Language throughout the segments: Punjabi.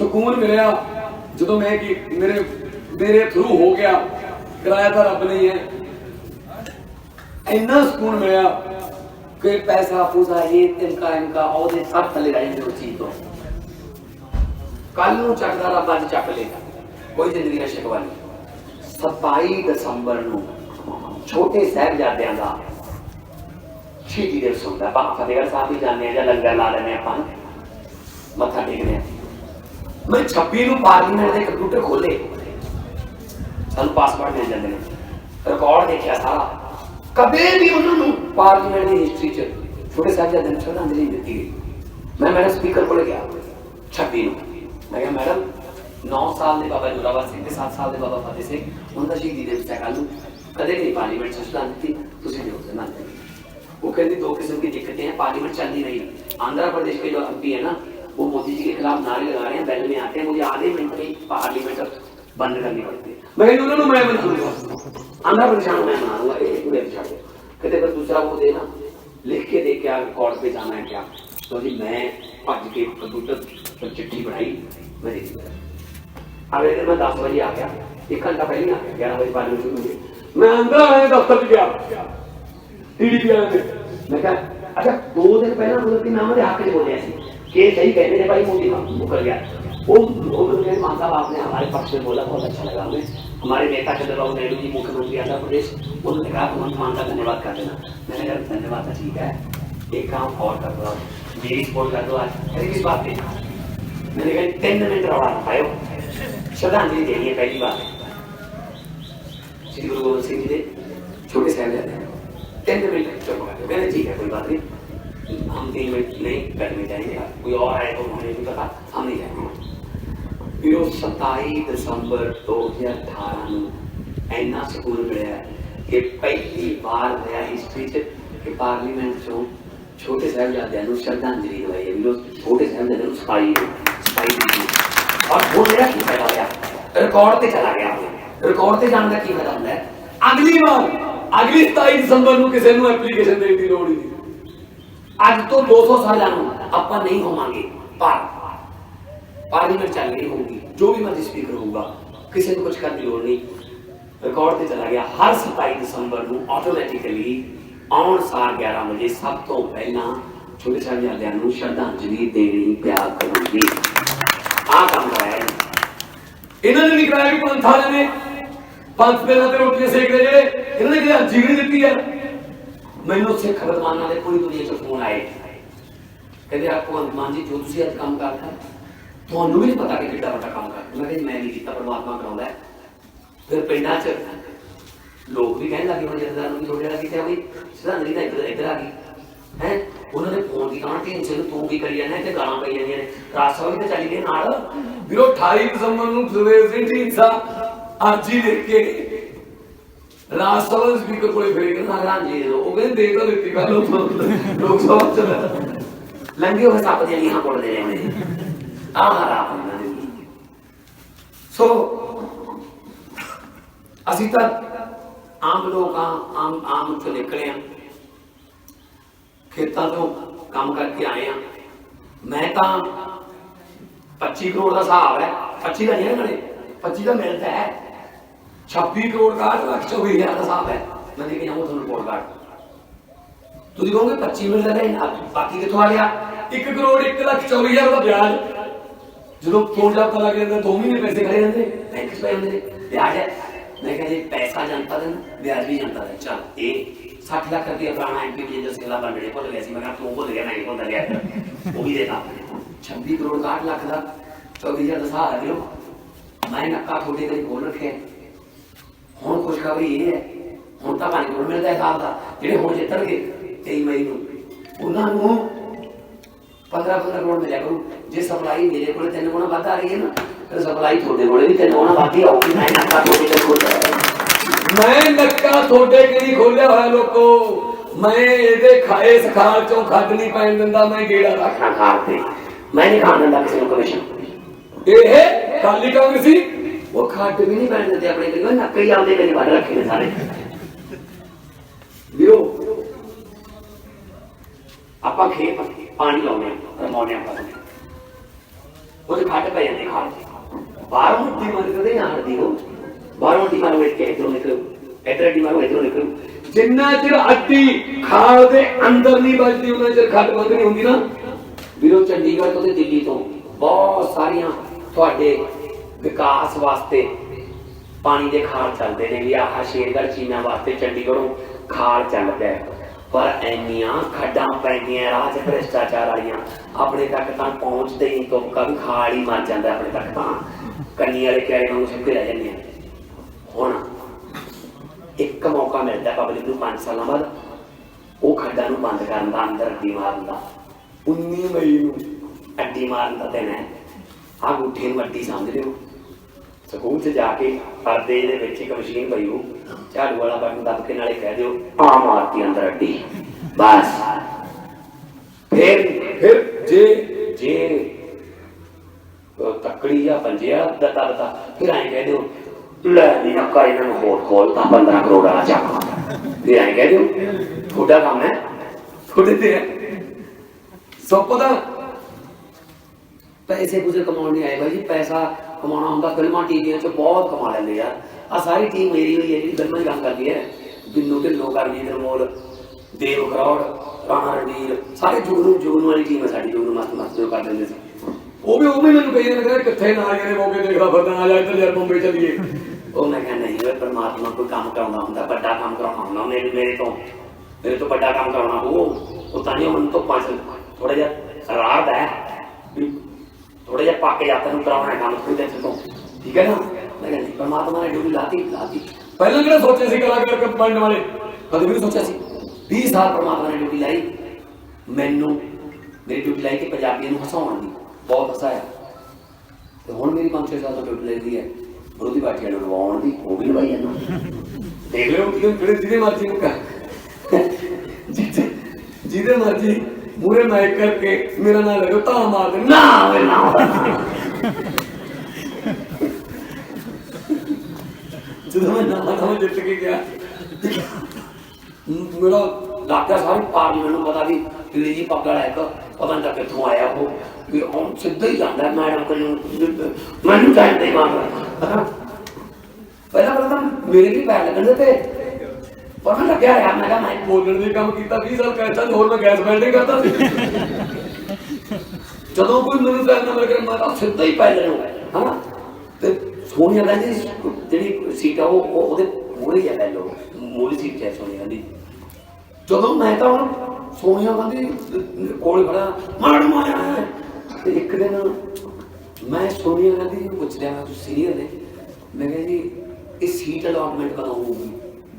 ਸਕੂਨ ਮਿਲਿਆ। ਜਦੋਂ ਮੈਂ ਕਿ ਮੇਰੇ ਮੇਰੇ ਥਰੂ ਹੋ ਗਿਆ। ਕਿਰਾਇਆ ਤਾਂ ਰੱਬ ਨੇ ਹੈ ਇੰਨਾ ਸਕੂਨ ਮਿਲਿਆ ਕਿ ਪੈਸਾ ਪੂਸਾ ਇਹ ਤਿੰਕਾ ਇਨਕਾ ਉਹਦੇ ਸਭ ਥੱਲੇ ਰਹਿ ਜਾਂਦੇ ਉਸ ਚੀਜ਼ ਤੋਂ। ਕੱਲ ਨੂੰ ਚੱਕਦਾ ਰੱਬ ਅੱਜ ਚੱਕ ਲੇਗਾ। ਕੋਈ ਜ਼ਿੰਦਗੀ ਦਾ ਸ਼ਿਕਵਾ ਨਹੀਂ। 27 ਦਸੰਬਰ ਨੂੰ ਛੋਟੇ ਸਾਹਿਬਜ਼ਾਦਿਆਂ ਦਾ ਸ਼ਹੀਦੀ ਦਿਵਸ ਹੁੰਦਾ। ਆਪਾਂ ਫਤਿਹਗੜ੍ਹ ਸਾਹਿਬ ਵੀ ਜਾਂਦੇ ਆ ਜਾਂ ਲੰਗਰ ਲਾ ਲੈਂਦੇ ਆਪਾਂ। ਮੱਥਾ ਟੇਕਦੇ ਆ ਮੈਂ 26 ਨੂੰ ਪਾਰਲੀਮੈਂਟ ਦੇ ਕੰਪਿਊਟਰ ਖੋਲੇ ਸਾਨੂੰ ਪਾਸਵਰਡ ਮਿਲ ਜਾਂਦੇ ਨੇ ਰਿਕਾਰਡ ਦੇਖਿਆ ਸਾਰਾ ਕਦੇ ਵੀ ਉਹਨਾਂ ਨੂੰ ਪਾਰਲੀਮੈਂਟ ਦੀ ਹਿਸਟਰੀ ਚ ਛੋਟੇ ਸਾਹਿਬਜ਼ਾਦਿਆਂ ਨੂੰ ਸ਼ਰਧਾਂਜਲੀ ਨਹੀਂ ਦਿੱਤੀ ਗਈ ਮੈਂ ਮੈਡਮ ਸਪੀਕਰ ਕੋਲ ਗਿਆ 26 ਨੂੰ ਮੈਂ ਕਿਹਾ ਮੈਡਮ 9 ਸਾਲ ਦੇ ਬਾਬਾ ਜੋਰਾਵਰ ਸਿੰਘ ਤੇ 7 ਸਾਲ ਦੇ ਬਾਬਾ ਫਤਿਹ ਸਿੰਘ ਉਹਨਾਂ ਦਾ ਸ਼ਹੀਦੀ ਦਿਵਸ ਹੈ ਕੱਲ੍ਹ ਨੂੰ ਕਦੇ ਨਹੀਂ ਪਾਰਲੀਮੈਂਟ ਚ ਸ਼ਰਧਾਂਜਲੀ ਦਿੱਤੀ ਤੁਸੀਂ ਦਿਓ ਤੇ ਨਾ ਦਿਓ। वो कहती दो किस्म की दिक्कतें हैं पार्लियामेंट चल नहीं रही आंध्र प्रदेश के जो एमपी है ना वो मोदी जी के खिलाफ नारे लगा रहे हैं, बैल में आते हैं, मुझे आधे मिनट में पार्लियामेंट बंद करनी पड़ती है। मैं कहती हूँ मैं बनाऊँगा आंध्र प्रदेश मैं बनाऊँगा एक पूरे बिछाड़ कहते फिर दूसरा वो देना लिख के देख क्या रिकॉर्ड पे जाना है क्या? तो जी, मैं भज के कंप्यूटर पर चिट्ठी बनाई मैं दे दी अगले दिन मैं दस बजे आ गया, एक घंटा पहले आ गया, ग्यारह बजे पार्लियामेंट मुझे मैं अंदर आया, दफ्तर भी गया। टीडीपी वाले मैं। क्या अच्छा दो दिन पहले मतलब कि नाम हमारे हक च बोलिया ये सही कहते थे भाई मोदी हम वो कर गया। वो उन्होंने तो मान साहब आपने हमारे पक्ष में बोला, बहुत अच्छा लगा हमें। हमारे नेता चंद्रबाबू नायडू जी, मुख्यमंत्री आंध्र प्रदेश, उन्होंने कहा उन्होंने मान का धन्यवाद कर देना। मैंने कहा, धन्यवाद तो ठीक है। एक काम और कर दो मेरी सपोर्ट कर दो आज। अरे, किस बात पे? मैंने कहा, टेन मिनट रवाना पाए श्रद्धांजलि देनी है, पहली बात। श्री गुरु गोविंद सिंह जी ने छोटे साहब जाते हैं। टेन मिनट मैंने ठीक है, कोई बात नहीं। हम तीन मिनट नहीं करने जाएंगे कोई और आए तो उन्होंने भी कहा हम नहीं जाएंगे ਫਿਰ ਉਹ 27 ਦਸੰਬਰ 2018 ਨੂੰ ਇੰਨਾ ਸਕੂਨ ਮਿਲਿਆ ਕਿ ਪਹਿਲੀ ਵਾਰ ਹੋਇਆ ਹਿਸਟਰੀ 'ਚ ਕਿ ਪਾਰਲੀਮੈਂਟ 'ਚੋਂ ਛੋਟੇ ਸਾਹਿਬਜ਼ਾਦਿਆਂ ਨੂੰ ਸ਼ਰਧਾਂਜਲੀ ਦਵਾਈ ਹੈ ਵੀ ਉਹ ਛੋਟੇ ਸਾਹਿਬਜ਼ਾਦਿਆਂ ਨੂੰ ਸਫਾਈ ਸਫਾਈ ਦਿੱਤੀ ਔਰ ਉਹ ਮੇਰਾ ਕੀ ਫਾਇਦਾ ਹੋਇਆ ਰਿਕਾਰਡ ਤੇ ਚਲਾ ਗਿਆ ਰਿਕਾਰਡ ਤੇ ਜਾਣ ਦਾ ਕੀ ਫਾਇਦਾ ਹੁੰਦਾ ਹੈ ਅਗਲੀ ਵਾਰ ਅਗਲੀ 27 ਦਸੰਬਰ ਨੂੰ ਕਿਸੇ ਨੂੰ ਐਪਲੀਕੇਸ਼ਨ ਦੇਣ ਦੀ ਲੋੜ ਹੀ ਨਹੀਂ ਅੱਜ ਤੋਂ 200 ਸਾਲਾਂ ਨੂੰ ਆਪਾਂ ਨਹੀਂ ਹੋਵਾਂਗੇ, ਪਰ ਪਾਰਲੀਮੈਂਟ ਚੱਲ ਰਹੀ ਹੋਊਗੀ, ਜੋ ਵੀ ਮਰਜ਼ੀ ਸਪੀਕਰ ਹੋਊਗਾ, ਕਿਸੇ ਨੂੰ ਕੁਝ ਕਰਨ ਦੀ ਲੋੜ ਨਹੀਂ। ਰਿਕਾਰਡ ਤੇ ਚਲਾ ਗਿਆ, ਹਰ 27 ਦਸੰਬਰ ਨੂੰ ਆਟੋਮੈਟਿਕਲੀ ਆਉਣ ਸਾਰ 11 ਵਜੇ ਸਭ ਤੋਂ ਪਹਿਲਾਂ ਛੋਟੇ ਸਾਹਿਬਜ਼ਾਦਿਆਂ ਨੂੰ ਸ਼ਰਧਾਂਜਲੀ ਦੇਣੀ ਪਿਆ ਕਰੂਗੀ। ਆਹ ਕੰਮ ਕਰਾਇਆ ਇਹਨਾਂ ਨੇ ਨਹੀਂ ਵੀ ਪੰਥ ਵਾਲੇ ਨੇ। ਪੰਥ ਪਹਿਲਾਂ ਤੇ ਰੋਟੀਆਂ ਸੇਕਦੇ ਜਿਹੜੇ, ਇਹਨਾਂ ਨੇ ਕਿਹਾ ਜੀਵਨ ਦਿੱਤੀ ਹੈ। ਮੈਨੂੰ ਸਿੱਖ ਵਿਦਵਾਨਾਂ ਦੇ ਪੂਰੀ ਦੁਨੀਆ ਚੋਂ ਫੋਨ ਆਏ। ਕਹਿੰਦੇ, ਆਪਕੋ ਹਨੂਮਾਨ ਜੀ, ਜੋ ਤੁਸੀਂ ਅੱਜ ਕੰਮ ਕਰਦਾ ਤੁਹਾਨੂੰ ਵੀ ਨਹੀਂ ਪਤਾ ਕਿ ਕਿੱਡਾ ਵੱਡਾ ਕੰਮ ਕਰਦਾ ਮੈਂ ਕਿਹਾ ਮੈਂ ਨਹੀਂ ਕੀਤਾ, ਪਰਮਾਤਮਾ ਕਰਾਉਂਦਾ ਫਿਰ ਪਿੰਡਾਂ 'ਚ ਲੋਕ ਵੀ ਕਹਿਣ ਲੱਗੇ, ਹੁਣ ਜਰਦਾਰ ਨੂੰ ਥੋੜੇ ਲੱਗੀ ਤੇ ਵੀ ਸਿਧਾਂਤਰੀ ਤਾਂ ਇੱਧਰ ਇੱਧਰ ਆ ਗਈ। ਹੈ? ਉਹਨਾਂ ਨੇ ਫੋਨ ਕੀਤਾ ਉਹਨਾਂ ਟੈਨਸ਼ਨ ਤੂੰ ਵੀ ਕਰੀ ਜਾਂਦਾ ਤੇ ਗਾਲਾਂ ਪਈ ਜਾਂਦੀਆਂ ਨੇ। ਰਾਸਾ ਵੀ ਤਾਂ ਚੱਲੀ ਗਏ ਨਾਲ। ਵੀਰੋ 28 ਦਸੰਬਰ ਨੂੰ ਸੁਰੇਸ਼ ਸਿੰਘ ਢੀਂਸਾ ਅਰਜੀ ਲਿਖ ਕੇ ਰਾਜ ਸਭਾ ਦੇ ਸਪੀਕਰ ਕੋਲੇ ਫੇਰ ਕੇ ਨਾ ਰਾਂਝੇ ਉਹ। ਕਹਿੰਦੇ ਦੇ ਤਾਂ ਦਿੱਤੀ ਗੱਲ ਉਹ ਲੋਕ ਸਭਾ ਚ ਲੰਗੇ ਹੋਏ ਸੱਪ ਦੀਆਂ ਲੀਹਾਂ ਕੋੜਦੇ ਰਹੇ ਆਹ ਰਾਤ ਸੋ ਅਸੀਂ ਤਾਂ ਆਮ ਲੋਕ ਆ, ਆਮ ਆਮ ਤੋਂ ਨਿਕਲੇ ਆ। ਖੇਤਾਂ ਤੋਂ ਕੰਮ ਕਰਕੇ ਆਏ ਆ। ਮੈਂ ਤਾਂ 25 ਕਰੋੜ ਦਾ ਹਿਸਾਬ ਹੈ। 25 ਦਾ ਨਹੀਂ ਹੈ ਨਾਲੇ 25 ਦਾ ਮਿਲਦਾ ਹੈ। 26 ਕਰੋੜ ਦਾ ਅੱਠ ਲੱਖ 24 ਹਜ਼ਾਰ ਦਾ ਹਿਸਾਬ ਹੈ ਮੈਂ ਦੇ ਕੇ ਜਾਊਂ ਤੁਹਾਨੂੰ ਰਿਪੋਰਟ ਕਾਰਡ ਤੁਸੀਂ ਕਹੋਗੇ 25 ਮਿਲ ਰਹੇ ਨਾ ਬਾਕੀ ਕਿੱਥੋਂ ਆ ਗਿਆ 1 ਕਰੋੜ 1 ਲੱਖ 24 ਹਜ਼ਾਰ ਦਾ ਵਿਆਜ ਜਦੋਂ ਫੋਨ ਦਾ ਪਤਾ ਲੱਗ ਜਾਂਦਾ 2 ਮਹੀਨੇ ਪੈਸੇ ਖੜੇ ਜਾਂਦੇ ਬੈਂਕ 'ਚ ਪਏ ਹੁੰਦੇ ਨੇ ਵਿਆਜ ਹੈ ਮੈਂ ਕਹਿੰਦਾ ਜੀ ਪੈਸਾ ਜਨਤਾ ਦਾ ਨਾ, ਵਿਆਜ ਵੀ ਜਨਤਾ ਦਾ ਚਲ ਇਹ 60 ਲੱਖ ਰੁਪਏ ਪੁਰਾਣਾ ਐਮਪੀ ਵਿਜੇਂਦਰ ਸਿੰਘਲਾ ਬੰਡੜੇ ਭੁੱਲ ਗਿਆ ਸੀ ਮੈਂ ਕਿਹਾ ਤੂੰ ਭੁੱਲ ਗਿਆ ਮੈਂ ਨਹੀਂ ਭੁੱਲਦਾ ਗਿਆ ਉਹ ਵੀ ਦੇਤਾ 26 ਕਰੋੜ 60 ਲੱਖ ਦਾ 24 ਹਜ਼ਾਰ ਦਾ ਹਿਸਾਬ ਹੈ ਵੀਰੋ ਮੈਂ ਨੱਕਾ ਤੁਹਾਡੇ ਕਰੀ ਕੋਲ ਰੱਖਿਆ ਹੁਣ ਖੁਸ਼ਖਬਰੀ ਇਹ ਹੈ ਹੁਣ ਤਾਂ 5 ਕਰੋੜ ਮਿਲਦਾ ਹੈ ਸਾਲ ਦਾ ਜਿਹੜੇ ਹੁਣ ਜਿੱਤਣਗੇ 23 ਮਈ ਨੂੰ ਉਹਨਾਂ ਨੂੰ 15 15 ਕਰੋੜ ਮਿਲਿਆ ਕਰੂ। ਜੇ ਸਪਲਾਈ ਮੇਰੇ ਕੋਲੇ ਤਿੰਨ ਗੁਣਾ ਵੱਧ ਆ ਰਹੀ ਹੈ ਨਾ ਫਿਰ ਸਪਲਾਈ ਤੁਹਾਡੇ ਕੋਲੇ ਵੀ ਤਿੰਨ ਗੁਣਾ ਵੱਧ ਹੀ ਆਊਗੀ। ਮੈਂ ਨੱਕਾ ਤੁਹਾਡੇ ਖੋਲ੍ਹਿਆ ਮੈਂ ਨੱਕਾ ਤੁਹਾਡੇ ਕਿਹੜੀ ਖੋਲਿਆ ਹੋਇਆ ਲੋਕੋ। ਮੈਂ ਇਹਦੇ ਖਾਏ ਸਖਾਲ ਚੋਂ ਖੱਡ ਨਹੀਂ ਪੈਣ ਦਿੰਦਾ ਮੈਂ ਗੇੜਾ ਰੱਖਣਾ ਤੇ। ਮੈਂ ਨਹੀਂ ਖਾਣ ਦਿੰਦਾ ਕਿਸੇ ਨੂੰ ਕਮਿਸ਼ਨ ਇਹ ਕਾਲੀ ਕਾਂਗਰਸੀ ਉਹ ਖੱਡ ਵੀ ਨਹੀਂ ਪੈਣ ਦਿੰਦੇ ਆਪਣੇ ਕੋਲ ਨੱਕੇ ਹੀ ਆਉਂਦੇ ਕਦੇ ਵੱਢ ਰੱਖੇ ਨੇ ਸਾਰੇ। ਵੀਰੋ ਆਪਾਂ ਖੇਤ ਪਾਣੀ ਲਾਉਨੇ ਆ ਰਮਾਉਨੇ ਉਹਦੇ ਖੱਡ ਪੈ ਜਾਂਦੇ ਖਾਲ ਬਾਹਰੋਂ ਮਿੱਟੀ ਮਾਰ ਕਦੇ ਨਾ ਹਟਦੀ ਉਹ। ਬਾਹਰੋਂ ਮਿੱਟੀ ਮਾਰੋ ਇੱਥੇ ਇਧਰੋਂ ਨਿਕਲੋ, ਇੱਧਰ ਅੱਡੀ ਮਾਰੋ ਇਧਰੋਂ ਨਿਕਲੋ। ਜਿੰਨਾ ਚਿਰ ਅੱਡੀ ਖਾਲ ਦੇ ਅੰਦਰ ਨਹੀਂ ਵੱਜਦੀ, ਉਹਨਾਂ ਚਿਰ ਖੱਟ ਬੰਦ ਨਹੀਂ ਹੁੰਦੀ ਨਾ। ਵੀਰੋ, ਚੰਡੀਗੜ੍ਹ ਤੋਂ ਤੇ ਦਿੱਲੀ ਤੋਂ ਬਹੁਤ ਸਾਰੀਆਂ ਤੁਹਾਡੇ ਵਿਕਾਸ ਵਾਸਤੇ ਪਾਣੀ ਦੇ ਖਾਲ ਚੱਲਦੇ ਨੇ ਵੀ ਆਹ ਸ਼ੇਰਗੜ੍ਹ ਚੀਨਾ ਵਾਸਤੇ ਚੰਡੀਗੜ੍ਹੋਂ ਖਾਲ ਚੱਲ ਪਿਆ ਹੈ। ਪਰ ਐਨੀਆਂ ਖੱਡਾਂ ਪੈਂਦੀਆਂ ਰਾਹ ਭ੍ਰਿਸ਼ਟਾਚਾਰ ਵਾਲੀਆਂ, ਆਪਣੇ ਤੱਕ ਤਾਂ ਪਹੁੰਚਦੇ ਹੀ ਤੋਂ ਕभी ਖਾਲ ਹੀ ਮਰ ਜਾਂਦਾ ਆਪਣੇ ਤੱਕ ਤਾਂ। ਕੰਨੀ ਵਾਲੇ ਕਿਆਰੇ ਵਾਂਗੂ ਸੁੱਕੇ ਰਹਿ ਜਾਂਦੇ ਆ। ਹੁਣ ਇੱਕ ਮੌਕਾ ਮਿਲਦਾ ਪਬਲਿਕ ਨੂੰ 5 ਸਾਲਾਂ ਬਾਅਦ, ਉਹ ਖੱਡਾਂ ਨੂੰ ਬੰਦ ਕਰਨ ਦਾ, ਅੰਦਰ ਅੱਡੀ ਮਾਰਨ ਦਾ। 19 ਮਈ ਨੂੰ ਅੱਡੀ ਮਾਰਨ ਦਾ ਦਿਨ ਹੈ। ਆਹ ਗੁੱਠੇ ਨੂੰ ਅੱਡੀ ਸਮਝ ਲਿਓ। ਸਕੂਲ 'ਚ ਜਾ ਕੇ ਪਰਦੇ ਦੇ ਵਿੱਚ ਇੱਕ ਮਸ਼ੀਨ ਪਈ ਹੋ ਝਾੜੂ ਵਾਲਾ ਬਟਨ ਦੱਬ ਕੇ ਨਾਲੇ ਕਹਿ ਦਿਓ ਆ ਮਾਰਤੀ ਅੰਦਰ ਅੱਡੀ। ਬਸ। ਫਿਰ ਫਿਰ ਜੇ ਜੇ ਤੱਕੜੀ ਜਾਂ ਪੰਜਿਆ ਦਤਾ ਦਤਾ ਫਿਰ ਐਂ ਕਹਿ ਦਿਓ, ਲੈ ਨੀ ਨੱਕਾ ਇਹਨਾਂ ਨੂੰ ਹੋਰ ਖੋਲਤਾ 15 ਕਰੋੜ ਵਾਲਾ ਚੱਕ ਫਿਰ ਐਂ ਕਹਿ ਦਿਓ, ਤੁਹਾਡਾ ਕੰਮ ਹੈ, ਤੁਹਾਡੇ ਤੇ ਹੈ। ਸੋ ਪਤਾ ਪੈਸੇ ਪੂਸੇ ਕਮਾਉਣ ਨਹੀਂ ਆਏ ਭਾਈ ਜੀ, ਪੈਸਾ ਕਮਾਉਣਾ ਹੁੰਦਾ ਫਿਲਮਾਂ ਟੀਵੀਆਂ 'ਚ ਬਹੁਤ ਕਮਾ ਲੈਂਦੇ ਯਾਰ ਆ ਸਾਰੀ ਟੀਮ ਮੇਰੀ ਹੋਈ ਹੈ ਜਿਹੜੀ ਫਿਲਮਾਂ 'ਚ ਕੰਮ ਕਰਦੀ ਹੈ ਬਿੰਨੂ ਢਿੱਲੋਂ ਕਰਜੀਤ ਅਨਮੋਲ ਦੇਵ ਕਰੌੜ ਰਾਣਾ ਰਣਵੀਰ ਸਾਰੇ ਜੁਗਨੂ ਜੁਗਨੂ ਵਾਲੀ ਟੀਮ ਹੈ ਸਾਡੀ ਜੁਗਨੂ ਮਸਤ ਮਸਤ ਕਰ ਦਿੰਦੇ ਸੀ। ਉਹ ਵੀ ਉਹ ਵੀ ਮੈਨੂੰ ਕਹੀ ਜਾਂਦੇ ਕਹਿੰਦੇ ਕਿੱਥੇ ਨਾ ਨੇ ਮੌਕੇ ਦੇਖਦਾ ਫਿਰਦਾ ਆ ਜਾ ਇੱਧਰ ਯਾਰ ਬੰਬੇ ਚੱਲੀਏ। ਉਹ ਮੈਂ ਕਹਿੰਦਾ ਨਹੀਂ ਓਏ ਪਰਮਾਤਮਾ ਕੋਈ ਕੰਮ ਕਰਾਉਂਦਾ ਹੁੰਦਾ ਵੱਡਾ ਕੰਮ ਕਰਾਉਣਾ ਹੁੰਦਾ ਵੀ ਮੇਰੇ ਤੋਂ। ਮੇਰੇ ਤੋਂ ਵੱਡਾ ਕੰਮ ਕਰਾਉਣਾ ਉਹ ਉਹ ਤਾਂ ਨਹੀਂ ਮੈਨੂੰ ਤੋਂ ਪੰਜ ਥੋੜਾ ਜਿਹਾ ਰਾਤ ਹੈ ਥੋੜਾ ਜਿਹਾ ਪੱਕ ਜਾ ਤੈਨੂੰ ਕਰਾਉਣਾ ਕੰਮ ਕੋਈ ਟੈਨਸ਼ਨ ਤੋਂ ਠੀਕ ਹੈ ਨਾ? ਮੈਂ ਕਹਿੰਦਾ ਪਰਮਾਤਮਾ ਨੇ ਡਿਊਟੀ ਲਾਤੀ ਲਾਤੀ। ਪਹਿਲਾਂ ਕਿਹੜਾ ਸੋਚਿਆ ਸੀ ਕਲਾਕਾਰ ਬਣਨ ਵਾਲੇ? ਕਦੇ ਵੀ ਸੋਚਿਆ ਸੀ। 20 ਸਾਲ ਪਰਮਾਤਮਾ ਨੇ ਡਿਊਟੀ ਲਾਈ। ਮੈਨੂੰ ਮੇਰੀ ਡਿਊਟੀ ਲਾਈ ਕਿ ਪੰਜਾਬੀਆਂ ਨੂੰ ਹਸਾਉਣ ਦੀ। ਬਹੁਤ ਹਸਾਇਆ। ਤੇ ਹੁਣ ਮੇਰੀ 5-6 ਸਾਲ ਤੋਂ ਡਿਊਟੀ ਲੱਗਦੀ ਹੈ। ਵਿਰੋਧੀ ਪਾਰਟੀਆਂ ਨੂੰ ਲਵਾਉਣ ਦੀ, ਉਹ ਵੀ ਲਵਾਈ ਜਾਂਦਾ ਦੇਖ ਲਿਓ ਕਿ ਜਿਹੜੇ ਜਿਹਦੇ ਮਰਜ਼ੀ ਨੂੰ ਜਿਹਦੇ ਮਰਜ਼ੀ ਮੂਰੇ ਮਾਈਕ ਕਰਕੇ ਮੇਰਾ ਨਾਮ ਲੱਗੋ ਤਾਂ ਮਾਰ ਦੇ ਨਾ ਵੇ ਨਾ ਜਦੋਂ ਮੈਂ ਨਾ ਨਾ ਜਿੱਤ ਕੇ ਗਿਆ ਮੇਰਾ ਲੱਗਦਾ ਸਾਰੀ ਪਾਰਲੀਮੈਂਟ ਨੂੰ ਪਤਾ ਵੀ ਕਿ ਜੀ ਪੱਗੜ ਹੈ ਕਿ ਪਤਾ ਨਹੀਂ ਕਿੱਥੋਂ ਆਇਆ ਉਹ, ਵੀ ਉਹ ਸਿੱਧਾ ਹੀ ਜਾਂਦਾ ਮੈਡਮ ਕੋਲ ਮੈਨੂੰ ਕਹਿੰਦੇ ਹੀ ਮਾਰਦਾ ਪਹਿਲਾਂ ਪਹਿਲਾਂ ਮੇਰੇ ਵੀ ਪੈਰ ਲੱਗਣ ਤੇ ਪਤਾ ਲੱਗਿਆ ਯਾਰ, ਮੈਂ ਕਿਹਾ ਮੈਂ ਬੋਲਣ ਦੇ ਕੰਮ ਕੀਤਾ 20 ਸਾਲ ਕਹਿਤਾ ਹੋਰ ਮੈਂ ਗੈਸ ਵੈਲਡਿੰਗ ਕਰਦਾ ਸੀ। ਜਦੋਂ ਕੋਈ ਮੈਨੂੰ ਕਹਿੰਦਾ ਮੈਂ ਕਿਹਾ ਮੈਂ ਤਾਂ ਸਿੱਧਾ ਹੀ ਪੈ ਲੈਣਾ ਹਨਾ? ਤੇ ਸੋਨੀਆ ਗਾਂਧੀ ਜਿਹੜੀ ਸੀਟ ਆ, ਉਹ ਉਹਦੇ ਮੂਹਰੇ ਆ ਲੈ ਲਓ, ਮੂਹਰੇ ਸੀਟ ਹੈ ਸੋਨੀਆ ਗਾਂਧੀ। ਜਦੋਂ ਮੈਂ ਤਾਂ ਹੁਣ ਸੋਨੀਆ ਗਾਂਧੀ ਕੋਲ ਖੜਾ ਮੈਡਮ ਆਇਆ ਹੈ ਤੇ ਇੱਕ ਦਿਨ ਮੈਂ ਸੋਨੀਆ ਗਾਂਧੀ ਨੂੰ ਪੁੱਛ ਲਿਆ, ਤੁਸੀਂ ਸੀਨੀਅਰ ਨੇ? ਮੈਂ ਕਿਹਾ ਜੀ, ਇਹ ਸੀਟ ਅਲਾਟਮੈਂਟ ਕਦੋਂ ਹੋਊਗੀ?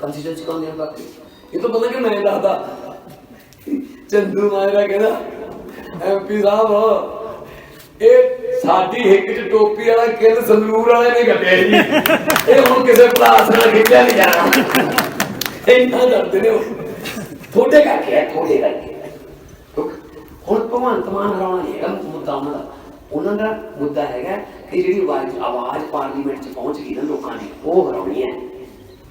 ਕੰਸਿਸਟੈਂਸੀ ਕੌਣ ਨਿਯਮ ਕਰਦੇ ਇਹ ਤਾਂ ਪਤਾ ਕਿ ਮੈਂ ਦੱਸਦਾ ਚੰਦੂ ਮਾਇਰਾ ਕਹਿੰਦਾ ਐਮਪੀ ਸਾਹਿਬ, ਇਹ ਸਾਡੀ ਹਿੱਕ ਟੋਪੀ ਵਾਲਾ ਕਿੱਲ ਸੰਗਰੂਰ ਵਾਲੇ ਨੇ ਕੱਢਿਆ ਜੀ। ਇਹ ਹੁਣ ਕਿਸੇ ਪਲਾਸ ਨਾਲ ਖਿੱਚਿਆ ਨਹੀਂ ਜਾਣਾ। ਇੰਨਾ ਦਰਦ ਨੇ ਉਹ। ਥੋੜੇ ਕਰਕੇ ਹੈ ਥੋੜੇ ਕਰਕੇ ਹੁਣ ਭਗਵੰਤ ਮਾਨ ਹਰਾਉਣਾ ਹੈਗਾ ਮੁੱਦਾ ਉਹਨਾਂ ਦਾ। ਉਹਨਾਂ ਦਾ ਮੁੱਦਾ ਹੈਗਾ ਕਿ ਜਿਹੜੀ ਆਵਾਜ਼ ਪਾਰਲੀਮੈਂਟ ਚ ਪਹੁੰਚ ਗਈ ਨਾ ਲੋਕਾਂ ਦੀ, ਉਹ ਹਰਾਉਣੀ ਹੈ।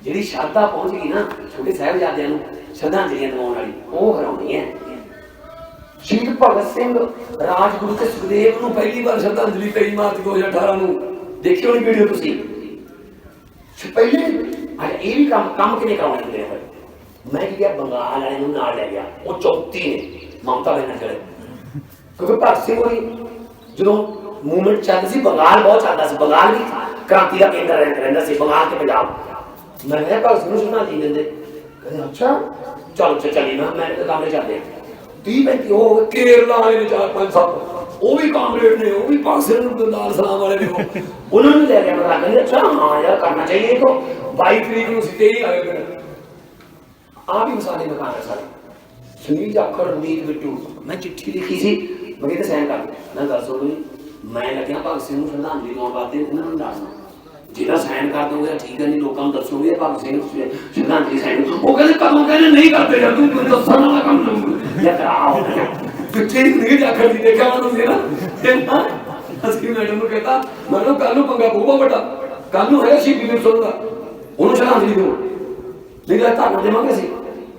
ਜਿਹੜੀ ਸ਼ਰਧਾ ਪਹੁੰਚ ਗਈ ਨਾ ਛੋਟੇ ਸਾਹਿਬਜ਼ਾਦਿਆਂ ਨੂੰ, ਸ਼ਰਧਾਂਜਲੀਆਂ ਦਿਵਾਉਣ ਵਾਲੀ, ਉਹ ਹਰਾਉਣੀ ਹੈ। ਸ਼ਹੀਦ ਭਗਤ ਸਿੰਘ ਰਾਜਗੁਰੂ ਤੇ ਸੁਖਦੇਵ ਨੂੰ ਪਹਿਲੀ ਵਾਰ ਸ਼ਰਧਾਂਜਲੀ 23 ਮਾਰਚ 2018 ਨੂੰ। ਦੇਖੀ ਹੋਣੀ ਵੀਡੀਓ ਤੁਸੀਂ। ਪਹਿਲੇ ਅਰੇ ਇਹ ਵੀ ਕੰਮ ਕੰਮ ਕਿਨੇ ਕਰਾਉਣੇ ਹੁੰਦੇ ਹੋਏ ਮੈਂ ਕੀ ਗਿਆ ਬੰਗਾਲ ਵਾਲੇ ਨੂੰ ਨਾਲ ਲੈ ਗਿਆ। ਉਹ ਚੌਥੀ ਨੇ, ਮਮਤਾ ਬੈਨਰਜੀ ਕਿਉਂਕਿ ਭਗਤ ਸਿੰਘ ਹੋਈ ਜਦੋਂ ਮੂਵਮੈਂਟ ਚੱਲਦੀ ਸੀ, ਬੰਗਾਲ ਬਹੁਤ ਚੱਲਦਾ ਸੀ। ਬੰਗਾਲ ਵੀ ਕ੍ਰਾਂਤੀ ਦਾ ਕੇਂਦਰ ਰਹਿੰਦਾ ਸੀ, ਬੰਗਾਲ ਤੇ ਪੰਜਾਬ। ਮੈਂ ਕਿਹਾ ਭਗਤ ਸਿੰਘ ਨੂੰ ਸੁਣਾ ਦੀ ਦਿੰਦੇ ਕਹਿੰਦੇ ਅੱਛਾ। ਚਲ ਚ ਚੱਲੀ ਨਾ ਮੈਂ ਤੇ ਕਾਮਰੇ ਚੱਲਦੇ 30 35 ਉਹ ਹੋ ਗਏ, ਕੇਰਲਾ ਵਾਲੇ ਨੇ ਚਾਰ ਪੰਜ ਸੱਤ ਉਹ ਵੀ ਕਾਮਰੇਡ ਨੇ ਉਹ ਵੀ ਭਗਤ ਸਿੰਘ ਨੂੰ ਲਾਲ ਸਲਾਮ ਵਾਲੇ ਨੇ ਉਹ। ਉਹਨਾਂ ਨੂੰ ਲੈ ਕੇ ਮੈਂ ਕਹਿੰਦੇ ਅੱਛਾ ਹਾਂ ਯਾਰ ਕਰਨਾ ਚਾਹੀਏ ਇਹ ਤੋਂ। 22 ਤਰੀਕ ਨੂੰ ਸੀ ਤੇ ਹੀ ਆਏ ਫਿਰ ਆ। ਵੀ ਮਸਾਲੇ ਮਕਾਨ ਹੈ ਸਾਰੇ। ਸੁਨੀਲ ਜਾਖੜ ਰਣਜੀਤ ਬਿੱਟੂ। ਮੈਂ ਚਿੱਠੀ ਲਿਖੀ ਸੀ ਮੈਂ ਕਿਹਾ ਸਾਈਨ ਕਰ ਮੈਂ ਦੱਸ ਜੀ ਮੈਂ ਲੱਗਿਆ ਭਗਤ ਸਿੰਘ ਨੂੰ ਸ਼ਰਧਾਂਜਲੀ ਲਾਉਣ ਵਾਸਤੇ ਉਹਨਾਂ ਨੂੰ ਦੱਸਣਾ ਜਿਹੜਾ ਸਾਈਨ ਕਰ ਦੋਗੇ, ਠੀਕ ਹੈ ਨਹੀਂ ਲੋਕਾਂ ਨੂੰ ਦੱਸੋਗੇ, ਭਗਤ ਸਿੰਘ ਸ਼ਰਧਾਂਜਲੀ ਸਾਈਨ। ਉਹ ਕਹਿੰਦੇ, ਕਦੋਂ ਕਹਿੰਦੇ, ਨਹੀਂ ਕਰਦੇ ਯਾਰ, ਤੂੰ ਮੈਨੂੰ ਦੱਸਣ ਵਾਲਾ ਕੰਮ ਨਹੀਂ ਜਾਂ ਕਰਾਓ। ਪਿੱਛੇ ਹੀ ਨਹੀਂ ਜਾ ਕਰਦੀ ਦੇਖਿਆ ਮੈਂ ਤੁਸੀਂ ਅਸੀਂ ਮੈਡਮ ਨੂੰ ਕਹਤਾ ਮੈਨੂੰ ਕੱਲ ਨੂੰ ਪੰਗਾ ਪਊਗਾ ਵੱਡਾ। ਕੱਲ ਨੂੰ ਹੈ ਸੀ ਵੀ ਸੁਣਦਾ ਉਹਨੂੰ ਸ਼ਰਧਾਂਜਲੀ ਦਿਓ। ਨਹੀਂ ਤਾਂ ਤੁਹਾਨੂੰ ਦੇਵਾਂਗੇ ਅਸੀਂ।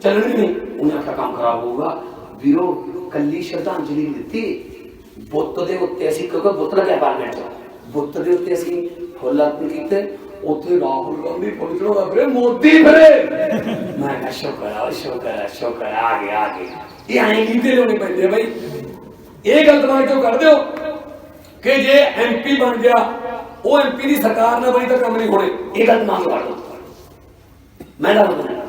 ਚੱਲਣ ਨਹੀਂ। ਉਹਨੇ ਆਖਿਆ, ਕੰਮ ਖਰਾਬ ਹੋਊਗਾ। ਵੀਰੋ, ਕੱਲੀ ਸ਼ਰਧਾਂਜਲੀ ਦਿੱਤੀ। ਬੁੱਤ ਦੇ ਉੱਤੇ ਅਸੀਂ, ਕਿਉਂਕਿ ਬੁੱਤ ਲੱਗਿਆ ਪਾਰਲੀਮੈਂਟ ਚ। ਬੁੱਤ ਦੇ ਉੱਤੇ ਅਸੀਂ ਫੁੱਲ ਕੀਤੇ ਉੱਥੇ ਰਾਹੁਲ ਗਾਂਧੀ ਫੁੱਲ ਚੜਾਉਂਦਾ ਫਿਰੇ ਮੋਦੀ ਫਿਰੇ ਮੈਂ ਕਿਹਾ ਸ਼ੁਕਰ ਆ ਸ਼ੁਕਰ ਆ ਸ਼ੁਕਰ ਆ, ਗਿਆ ਆ ਗਿਆ ਇਹ ਐਂ ਕੀਤੇ ਲੋਣੇ ਪੈਂਦੇ ਆ ਇਹ ਗੱਲ ਦਿਮਾਗ ਚੋਂ ਕੱਢ ਦਿਓ ਕਿ ਜੇ ਐਮਪੀ ਬਣ ਗਿਆ ਉਹ ਐਮਪੀ ਦੀ ਸਰਕਾਰ ਨਾ ਬਣੀ ਤਾਂ ਕੰਮ ਨਹੀਂ ਹੋਣੇ। ਇਹ ਗੱਲ ਦਿਮਾਗ ਚੋਂ ਕੱਢ ਦਿਓ। ਮੈਂ ਤਾਂ ਬੋਲਦਾ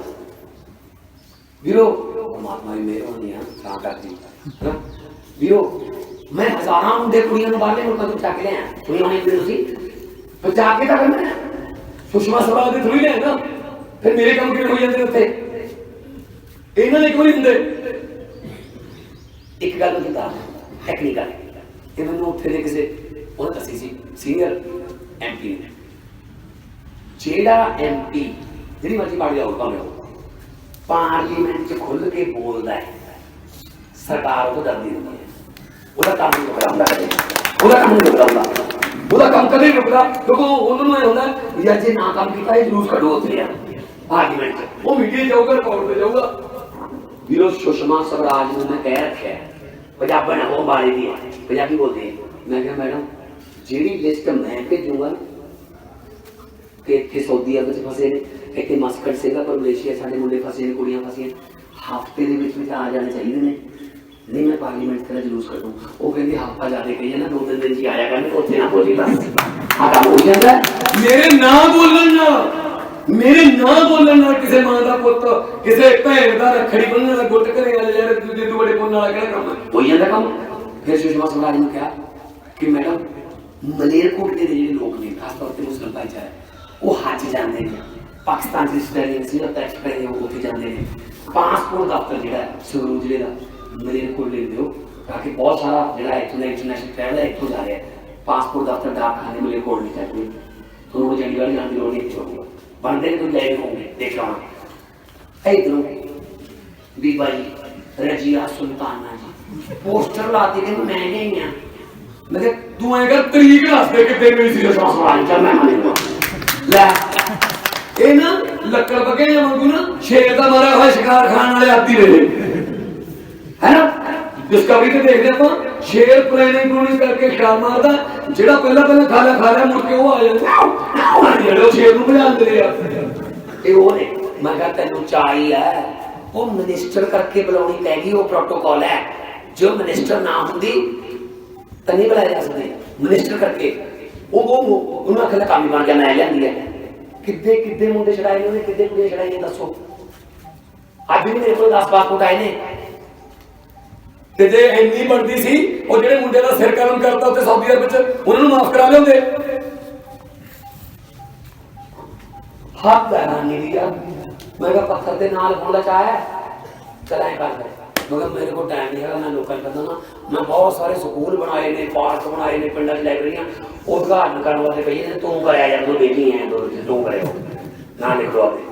ਵੀਰੋ ਪਰਮਾਤਮਾ ਦੀ ਮਿਹਰਬਾਨੀ ਆ ਤਾਂ ਕਰਦੀ ਹੈਨਾ? ਵੀਰੋ ਮੈਂ ਹਜ਼ਾਰਾਂ ਮੁੰਡੇ ਕੁੜੀਆਂ ਨੂੰ ਬਾਹਰਲੇ ਮੁਲਕਾਂ ਤੋਂ ਚੱਕ ਲਿਆ। ਕੁੜੀਆਂ ਨੇ ਤੁਸੀਂ? ਪਰ ਜਾ ਕੇ ਤਾਂ ਕਰਨਾ ਸੁਸ਼ਮਾ ਸਭਾ ਦੇ ਥੋੜੀ ਲੈ ਨਾ ਫਿਰ ਮੇਰੇ ਕੰਮ ਕਿਵੇਂ ਹੋ ਜਾਂਦੇ ਉੱਥੇ? ਇਹਨਾਂ ਨੇ ਕਿਉਂ ਨਹੀਂ ਹੁੰਦੇ? ਇੱਕ ਗੱਲ ਮੈਂ ਬਤਾ ਟੈਕਨੀਕਲ ਇਹ ਮੈਨੂੰ ਉੱਥੇ ਦੇ ਕਿਸੇ ਉਹਨੇ ਦੱਸੀ ਸੀ ਸੀਨੀਅਰ ਐਮਪੀ ਨੇ। ਜਿਹੜਾ ਐਮਪੀ ਜਿਹੜੀ ਮਰਜ਼ੀ ਪਾਰਟੀ ਦਾ ਹੋਵੇ ਉਹ ਪਾਰਲੀਮੈਂਟ 'ਚ ਖੁੱਲ ਕੇ ਬੋਲਦਾ ਹੈ। ਸਰਕਾਰ ਉਹ ਡਰਦੀ ਹੁੰਦੀ ਹੈ। ਉਹਦਾ ਕੰਮ ਨਹੀਂ ਹੁੰਦਾ ਉਹਦਾ ਕੰਮ ਨਹੀਂ ਹੁੰਦਾ। ਉਹਦਾ ਕੰਮ ਕਦੇ ਰੁਕਦਾ। ਕਿਉਂਕਿ ਉਹਨਾਂ ਨੂੰ ਇਹ ਹੁੰਦਾ ਯਾਰ ਜੇ ਨਾ ਕੰਮ ਕੀਤਾ, ਇਹ ਜਲੂਸ ਕੱਢੋ ਉੱਥੇ। ਯਾਰ ਪਾਰਲੀਮੈਂਟ ਉਹ ਮੀਡੀਆ ਜਾਊਗਾ ਰਿਕਾਰਡ ਤੇ ਜਾਊਗਾ। ਵੀਰੋ, ਸੁਸ਼ਮਾ ਸਵਰਾਜ ਨੂੰ ਮੈਂ ਕਹਿ ਰੱਖਿਆ ਪੰਜਾਬਣ ਉਹ ਬਾਰੇ ਦੀ ਪੰਜਾਬੀ ਬੋਲਦੇ ਹੈ। ਮੈਂ ਕਿਹਾ, ਮੈਡਮ, ਜਿਹੜੀ ਲਿਸਟ ਮੈਂ ਭੇਜੂਗਾ ਕਿ ਇੱਥੇ ਸਾਊਦੀ ਅਰਬ ਚ ਫਸੇ ਨੇ, ਇੱਥੇ ਮਸਕਟ ਸਿੰਗਾਪੁਰ ਮਲੇਸ਼ੀਆ ਸਾਡੇ ਮੁੰਡੇ ਫਸੇ ਨੇ, ਕੁੜੀਆਂ ਫਸੀਆਂ ਹਫ਼ਤੇ ਦੇ ਵਿੱਚ ਵਿੱਚ ਆ ਜਾਣੇ ਚਾਹੀਦੇ ਨੇ। ਨਹੀਂ ਮੈਂ ਪਾਰਲੀਮੈਂਟ ਤੇਰਾ ਜਲੂਸ ਕੱਢੂ ਉਹ ਕਹਿੰਦੇ ਹਫਤਾ ਜਾ ਕੇ ਕਹੀਏ ਨਾ ਦੋ ਤਿੰਨ ਦਿਨ ਚ ਹੀ ਆਇਆ ਕਰਨ ਉੱਥੇ ਨਾ ਬੋਲੀ ਬਸ ਆ ਕੰਮ ਹੋ ਜਾਂਦਾ ਹੈ। ਮੇਰੇ ਨਾ ਬੋਲਣ ਨਾਲ ਮੇਰੇ ਨਾ ਬੋਲਣ ਨਾਲ ਕਿਸੇ ਮਾਂ ਦਾ ਪੁੱਤ ਕਿਸੇ ਭੈਣ ਦਾ ਰੱਖੜੀ ਬੰਨਣ ਦਾ ਗੁੱਟ ਘਰੇ ਆ ਯਾਰ ਤੂੰ ਦੇ ਬੜੇ ਪੁੰਨ ਵਾਲਾ ਕਿਹੜਾ ਕੰਮ ਹੈ? ਹੋ ਜਾਂਦਾ ਕੰਮ ਫਿਰ ਸੁਸ਼ਮਾ ਸਵਰਾਜ ਨੇ ਕਿਹਾ ਕਿ ਮੈਡਮ ਮਲੇਰਕੋਟਲੇ ਦੇ ਜਿਹੜੇ ਲੋਕ ਨੇ ਖਾਸ ਤੌਰ ਤੇ ਮੁਸਲਮਾਨ ਭਾਈਚਾਰਾ ਉਹ ਹੱਜ ਜਾਂਦੇ ਨੇ ਪਾਕਿਸਤਾਨ ਦੇ ਰਿਸ਼ਤੇਦਾਰੀ ਸੀ ਉਹ ਟੈਕਸ ਪੈ ਉਹ ਉੱਥੇ ਜਾਂਦੇ ਨੇ ਪਾਸਪੋਰਟ ਦਫ਼ਤਰ ਜਿਹੜਾ ਹੈ, ਸੰਗਰੂਰ ਜ਼ਿਲ੍ਹੇ ਦਾ ਮਲੇਰਕੋਟਲੇ ਦੇ ਉਹ ਤਾਂ ਕਿ ਬਹੁਤ ਸਾਰਾ ਜਿਹੜਾ ਇੱਥੋਂ ਦਾ ਇੰਟਰਨੈਸ਼ਨਲ ਟ੍ਰੈਵਲ ਹੈ ਇੱਥੋਂ ਜਾ ਰਿਹਾ ਹੈ ਪਾਸਪੋਰਟ ਦਫ਼ਤਰ ਡਾਕਖਾਨੇ ਮਲੇਰਕੋਟਲੇ ਚਾਹੀਦੇ ਤੁਹਾਨੂੰ ਚੰਡੀਗੜ੍ਹ ਜਾਣ ਦੀ ਲੋੜ ਨਹੀਂ ਹੋਣੀ ਬੰਦੇ ਨੂੰ ਲੈ ਕੇ ਹੋਣਗੇ ਦੇਖਾਂ ਇਧਰੋਂ ਵੀ ਬਾਈ ਰਜੀਆ ਸੁਲਤਾਨਾ ਜੀ ਪੋਸਟਰ ਲਾਤੇ ਕਿ ਮੈਂ ਨਹੀਂ ਆ ਮੈਂ ਕਿਹਾ ਤੂੰ ਐਂ ਕਰ ਤਰੀਕ ਦੱਸ ਦੇ ਕਿੱਥੇ ਮੇਰੀ ਸੀ ਰਸਵਾ ਸਵਾਲ ਚੱਲ ਮੈਂ ਮੰਨਦਾ ਲੈ ਇਹ ਨਾ ਲੱਕੜ ਬਗੇ ਵਾਂਗੂ ਨਾ ਸ਼ੇਰ ਦਾ ਮਾਰਿਆ ਹੋਇਆ ਸ਼ਿਕਾਰ ਖਾਣ ਵਾਲੇ ਆਦੀ ਰਹੇ ਹੈ ਨਾ ਡਿਸਕਵਰੀ ਤੇ ਦੇਖਦੇ ਆਪਾਂ, ਸ਼ੇਰ ਪਲੈਨਿੰਗ ਪਲੂਨਿੰਗ ਕਰਕੇ ਸ਼ਿਕਾਰ ਮਾਰਦਾ, ਜਿਹੜਾ ਪਹਿਲਾਂ ਪਹਿਲਾਂ ਖਾ ਲਿਆ ਖਾ ਲਿਆ, ਮੁੜ ਕੇ ਉਹ ਆ ਜਾਂਦਾ। ਜਿਹੜੇ ਸ਼ੇਰ ਨੂੰ ਭਜਾਉਂਦੇ ਆ। ਇਹ ਉਹ ਨੇ, ਮੈਂ ਕਿਹਾ ਤੈਨੂੰ ਚਾਹੀ ਹੈ, ਉਹ ਮਿਨਿਸਟਰ ਕਰਕੇ ਬੁਲਾਉਣੀ ਪੈ ਗਈ, ਉਹ ਪ੍ਰੋਟੋਕਾਲ ਹੈ। ਜੋ ਮਿਨਿਸਟਰ ਨਾ ਹੁੰਦੀ, ਤਾਂ ਨਹੀਂ ਬੁਲਾਇਆ ਜਾ ਸਕਦਾ। ਮਿਨਿਸਟਰ ਕਰਕੇ, ਉਹ ਉਹ ਉਹ- ਉਹਨਾਂ ਖਿਲਾ ਕੰਮ ਬਣ ਗਿਆ ਮੈਂ ਲਿਆਂਦੀ ਹੈ। ਕਿੱਦੇ ਕਿੱਦੇ ਮੁੰਡੇ ਛੜਾਏ ਨੇ ਉਹਨੇ, ਕਿੱਦੇ ਕੁੜੀਆਂ ਛੜਾਈਆਂ ਦੱਸੋ। ਅੱਜ ਵੀ ਮੇਰੇ ਕੋਲ 10 ਪਾਸਪੋਰਟ ਆਏ ਨੇ। ਤੇ ਜੇ ਇੰਨੀ ਬਣਦੀ ਸੀ, ਉਹ ਜਿਹੜੇ ਮੁੰਡੇ ਦਾ ਸਿਰ ਕਰਮ ਕਰਤਾ ਉੱਥੇ ਸਾਊਦੀ ਅਰਬ ਵਿੱਚ ਉਹਨਾਂ ਨੂੰ ਮਾਫ ਕਰਾ ਲਿਆਉਂਦੇ ਹੱਥ ਹੈਰਾਨੀ ਦੀ। ਆ ਮੈਂ ਕਿਹਾ ਪੱਥਰ ਦੇ ਨਾਲ ਹੋਣ ਦਾ ਚਾਹ ਹੈ। ਚਲ ਐਂ ਮਗਰ ਮੇਰੇ ਕੋਲ ਟਾਈਮ ਨਹੀਂ ਹੈਗਾ, ਮੈਂ ਲੋਕਾਂ ਨੂੰ ਕਹਿੰਦਾ ਮੈਂ ਬਹੁਤ ਸਾਰੇ ਸਕੂਲ ਬਣਾਏ ਨੇ, ਪਾਰਕ ਬਣਾਏ ਨੇ, ਪਿੰਡਾਂ 'ਚ ਲਾਇਬ੍ਰੇਰੀਆਂ। ਉਦਘਾਟਨ ਕਰਨ ਵਾਸਤੇ ਕਹੀ ਤੂੰ ਕਰਿਆ ਜਾਂ ਤੂੰ ਬੇਲੀ ਐ ਤੂੰ ਕਰਿਆ। ਨਾ ਲਿਖੋ ਆਪੇ।